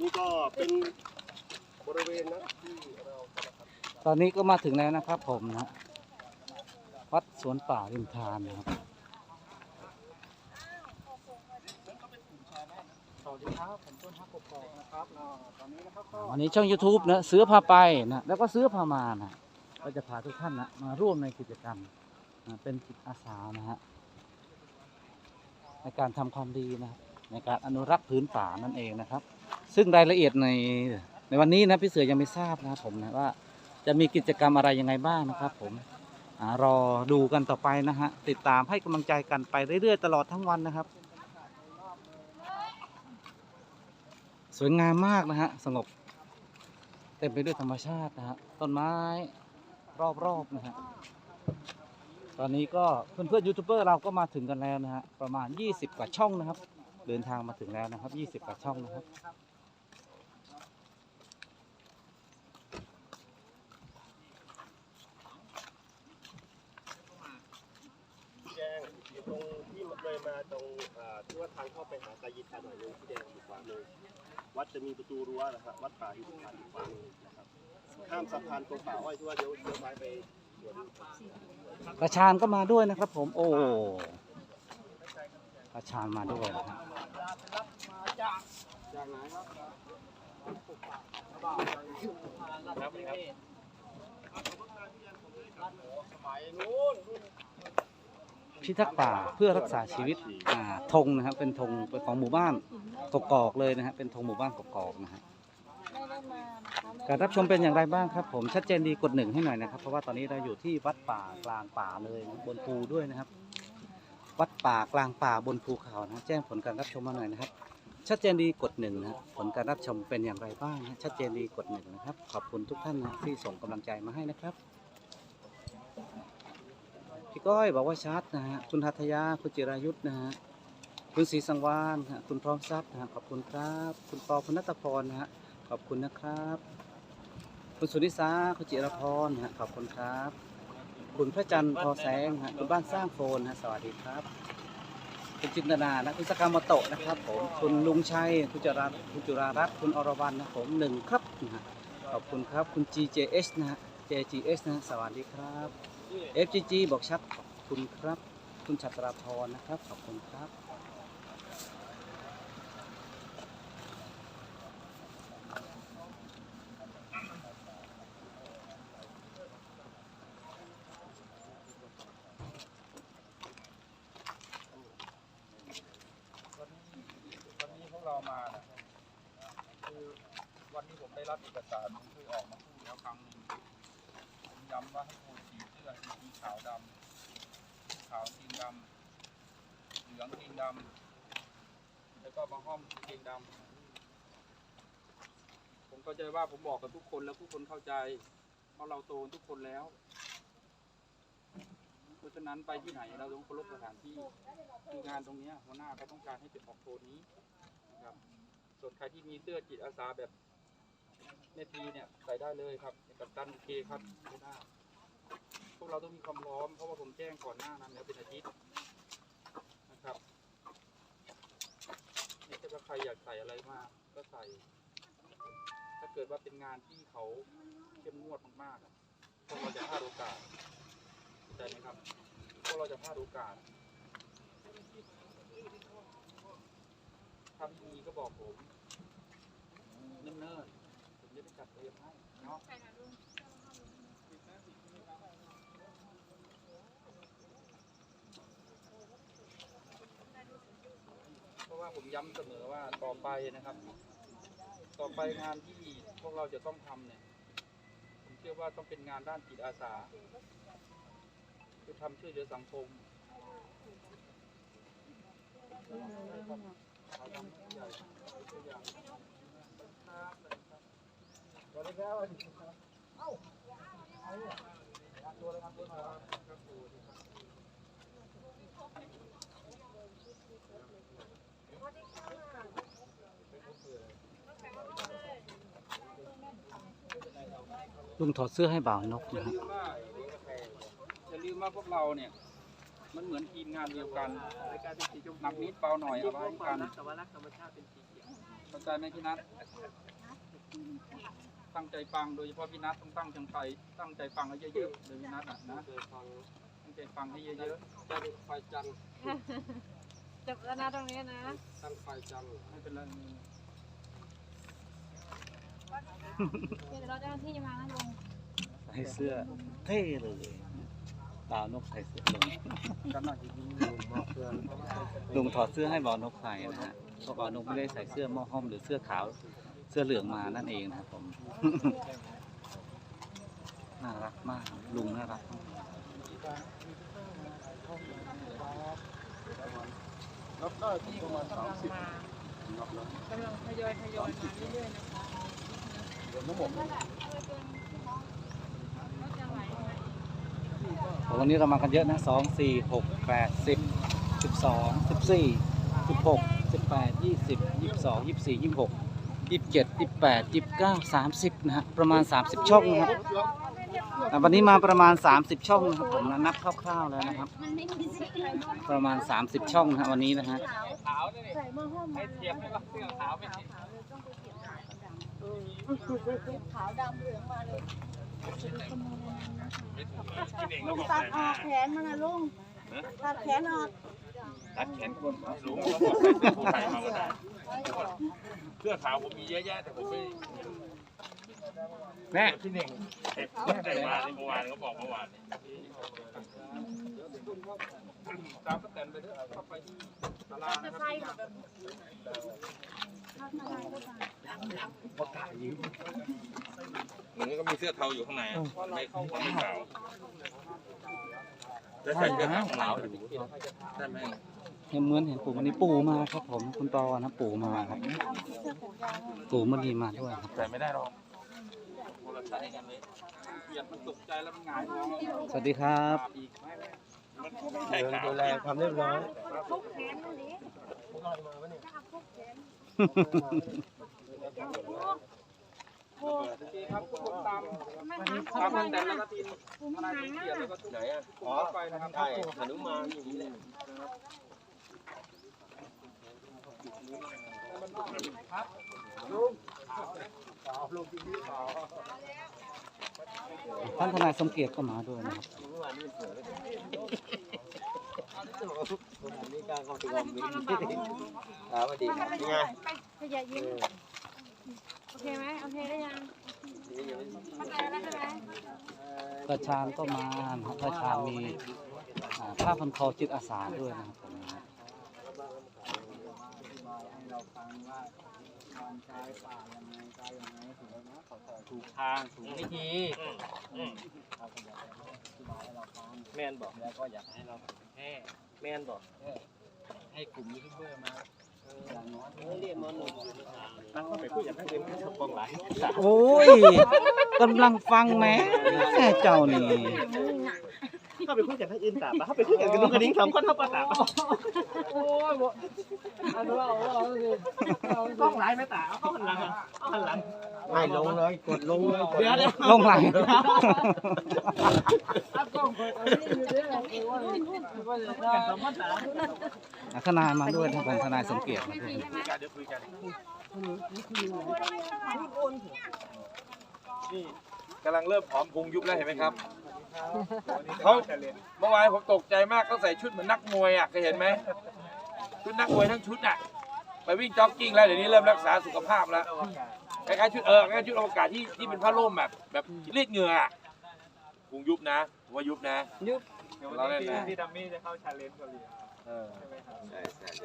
นี่ก็เป็นบริเวณนะที่เราจะทำตอนนี้ก็มาถึงแล้วนะครับผมนะวัดสวนป่าริมทานนะครับสวัสดีครับผมต้นฮักกกอกนะครับอ่าตอนนี้นะครับก็วันนี้ช่อง YouTube นะเสือพาไปนะแล้วก็เสือพามานะก็จะพาทุกท่านนะมาร่วมในกิจกรรมนะ เป็นจิตอาสานะฮะในการทำความดีนะในการอนุรักษ์พื้นป่านั่นเองนะครับ ซึ่งรายละเอียดในในวันนี้นะพี่เสือยังไม่ทราบนะผมนะว่าจะมีกิจกรรมอะไรยังไงบ้างนะครับ ผมอรอดูกันต่อไปนะฮะติดตามให้กำลังใจกันไปเรื่อยๆ ตลอดทั้งวันนะครับ สวยงามมากนะฮะสงบ เต็มไปด้วยธรรมชาตินะฮะต้นไม้รอบๆนะฮะ ตอนนี้ก็เพื่อนๆยูทูบเบอร์เราก็มาถึงกันแล้วนะฮะประมาณ 20 กว่าช่องนะครับ เดินทางมาถึงแล้วนะครับ 20 กว่าช่องนะครับแจ้งตรงที่มันเลยมาตรงที่ว่าทางเข้าไปหากายิตาหน่อยนึงที่แดงอยู่ขวามือวัดจะมีประตูรั้วนะครับวัดป่าหินผานอยู่ขวามือนะครับข้ามสะพานตรงป่าอ้อยที่ว่าเดี๋ยวเดี๋ยวไปไป กระชานก็มาด้วยนะครับ ผม โอ้กระชานมาด้วยนะครับพิทักษ์ป่าเพื่อรักษาชีวิตธงนะครับ เป็นธงของหมู่บ้านกกอกเลยนะฮะเป็นธงหมู่บ้านกกอกนะฮะ การรับชมเป็นอย่างไรบ้างครับ ผมชัดเจนดีกดหนึ่งให้หน่อยนะครับ เพราะว่าตอนนี้เราอยู่ที่วัดป่ากลางป่าเลยนะบนภูด้วยนะครับ วัดป่ากลางป่าบนภูเขานะแจ้งผลการรับชมมาหน่อยนะครับ ชัดเจนดีกดหนึ่งนะผลการรับชมเป็นอย่างไรบ้างนะชัดเจนดีกดหนึ่งนะครับ ขอบคุณทุกท่านนะที่ส่งกำลังใจมาให้นะครับพี่ก้อยบอกว่าชัดนะฮะคุณหัตยาคุณจิรายุทธ์นะฮะคุณศรีสังวานฮะคุณพร้อมทรัพย์นะฮะขอบคุณครับ คุณปอคุณนัตพรนะฮะขอบคุณนะครับ คุณสุนิสาคุณจิรพรนะฮะขอบคุณครับ คุณพระจันทร์พอแสงนะฮะคุณบ้านสร้างโฟนนะฮะสวัสดีครับ คุณจินตนานะคุณสกามโตะนะครับผมคุณลุงชัยคุณจุราคุณจุรารัตน์คุณอรวรรณนะผมหนึ่งครับนะฮะขอบคุณครับคุณ GJS นะฮะ JGS นะฮะสวัสดีครับ FGG บอกชัดขอบคุณครับ คุณชัตราพรนะครับขอบคุณครับ วันนี้วันนี้พวกเรามานะคือวันนี้ผม ได้รับเอกสารผมเคยออกมาพูดแล้วครั้งหนึ่งผมย้ำว่าให้โอนสีเสื้อสีขาวดำขาวทีงดำเหลืองทีงดำแล้วก็บางห้องทีงดำผมเข้าใจว่าผมบอกกับทุกคนแล้วทุกคนเข้าใจเพราะเราโตทุกคนแล้วเพราะฉะนั้นไปที่ไหนเราต้องเคารพสถานที่คืองานตรงนี้หัวหน้าก็ต้องการให้เป็นออกโทนนี้นะครับส่วนใครที่มีเสื้อจิตอาสาแบบ แม่พีเนี่ยใส่ได้เลยครับกับตันโอเคครับหัวหน้พวกเราต้องมีความพร้อมเพราะว่าผมแจ้งก่อนหน้านั้นแล้วเป็นอาทิตย์นะครับนี่ถ้าใครอยากใส่อะไรมาก็ใส่ ถ้าเกิดว่าเป็นงานที่เขาเข้มงวดมากๆพวกเราจะพลาดโอกาสเข้าใจไหมครับพวกเราจะพลาดโอกาสถ้าไม่มีก็บอกผมเนิ่นๆ ผมจะได้จัดเตรียมให้เนาะเพราะว่าผมย้ำเสมอว่าต่อไปนะครับ ต่อไปงานที่พวกเราจะต้องทำเนี่ย ผมเชื่อว่าต้องเป็นงานด้านจิตอาสาคือทำช่วยเหลือสังคมเราทำใหญ่ตัวอย่างสวัสดีครับ ลุงถอดเสื้อให้บ่าวนกนะฮะลืมว่าอย่าลืมว่าพวกเราเนี่ย มันเหมือนทีมงานเดียวกันหนักนิดเบาหน่อยเอาไว้กันแต่ว่ารักธรรมชาติเป็นสีเขียวเข้าใจไหมพี่นัท ตั้งใจฟังโดยเฉพาะพี่นัทต้องตั้งใจไปตั้งใจฟังให้เยอะๆเลยพี่นัทอะนะตั้งใจฟังให้เยอะๆตั้งไฟจันจบแล้วนะตรงนี้นะตั้งไฟจันไม่เป็นไรเดี๋ยวเราเจ้าหน้าที่จะมานะลุงใส่เสื้อเท่เลยบ่าวนกใส่เสื้อลุงกันหน่อยจริงลุงมอบเพื่อนลุงถอดเสื้อให้บ่าวนกใส่นะฮะเพราะบ่าวนกไม่ได้ใส่เสื้อหม้อห้อมหรือเสื้อขาว เสื้อเหลืองมานั่นเองนะครับผม น่ารักมาก ลุงน่ารักมากรับได้ที่ประมาณสามสิบกำลังทยอยทยอยมาเรื่อยๆนะคะเดี๋ยวทั้งหมดก็จะไหลมาวันนี้เรามากันเยอะนะสองสี่หกแปดสิบสิบสองสิบสี่สิบหกสิบแปดยี่สิบยี่สิบสองยี่สิบสี่ยี่สิบหก ยี่สิบเจ็ดยี่สิบแปดยี่สิบเก้าสามสิบนะฮะประมาณสามสิบช่องนะครับอะวันนี้มาประมาณสามสิบช่องนะครับผมนะนับคร่าวๆแล้วนะครับมันไม่มีสีขาวประมาณสามสิบช่องนะฮะวันนี้นะฮะๆขาวนี่ใส่หม้อห้อมให้มาเทียบให้ว่าเสื้อขาวไม่ติดขาวเลยต้องไปเปลี่ยนขาวดำขาวดำเหลืองมาเลยลุงตัดออกแขนมันนะลุงตัดแขนออก ตัดแขนคนสูงเขาบอกใส่เสื้อผู้ไทยมาก็ได้เสื้อขาวผมมีเยอะแยะแต่ผมไม่แม่พี่เน่งเมื่อวานเมื่อวานเขาบอกเมื่อวานตามแตนไปเด้อเข้าไปที่ตลาดนะครับมันก็มีเสื้อเทาอยู่ข้างในไม่มันไม่ขาว แล้วใส่เสื้อขาวขาวอยู่ได้ไหมเห็นเหมือนเห็นปู่วันนี้ปู่มาครับผมคุณปอนะปู่มาครับ ปู่มันดีมาด้วยครับ ใส่ไม่ได้หรอกคนละใช้กันเลยเกียดมันตกใจแล้วมันหงายท้องสวัสดีครับอีกไม่ไม่ใช่ขาวดูแลความเรียบร้อย ทุกแขนมันนี้โอเคครับทุกคนตามไม่หาตามเขาสไปแตนนะแล้วก็ทีมทนายสมเกียรติแล้วก็ทุกไหนอะคนไปนะครับใช่หนุมานอย่างนี้แหละท่านทนายสมเกียรติก็มาด้วยนะครับเมื่อวานนี่เสือเลยผมนี่การเข้าถึงความมีครับสวัสดีครับยังไงขยะยิ้มโอเคไหมโอเคได้ยังเข้าใจแล้วใช่ไหมตาชาญก็มานะครับตาชาญมีอ่าผ้าพันคอจิตอาสาด้วยนะครับผมนะถูกทางถูกวิธีแม่นบอกแล้วก็อยากให้เราแค่แม่นบอกให้กลุ่มยูทูบเบอร์มา อย่างน้อยเรียนมหนึ่งนั่งเข้าไปคุยอยากให้เรียนแค่ชมกองหลาย โอ้ยกำลังฟังแหม่เจ้านี่ เข้าไปคุยกันทั้งอื่นสาบเข้าไปคุยกันกับลุงกระดิ่งสามคนเท่าปะสาบกล้องหลายไหมตาเอาเข้าหันหลังอะเอาหันหลังไม่ลงเลยกดลงเลยเดี๋ยวเดี๋ยวลงไหลอะทนายมาด้วยนะครับผมทนายสมเกียรติมาด้วยเดี๋ยวคุยกันนี่กำลังเริ่มผอมพุงยุบแล้วเห็นไหมครับ เขาเมื่อวานผมตกใจมากเขาใส่ชุดเหมือนนักมวยอะเคยเห็นไหมชุดนักมวยทั้งชุดอะไปวิ่งจ็อกกิ้งแล้วเดี๋ยวนี้เริ่มรักษาสุขภาพแล้วคล้ายๆชุดเออคล้ายๆชุดอวกาศที่ที่เป็นผ้าร่มแบบแบบรีดเหงื่ออะพุงยุบนะผมว่ายุบนะยุบเราเล่นนะที่ดัมมี่จะเข้าชาเลนจ์เกาหลีเออ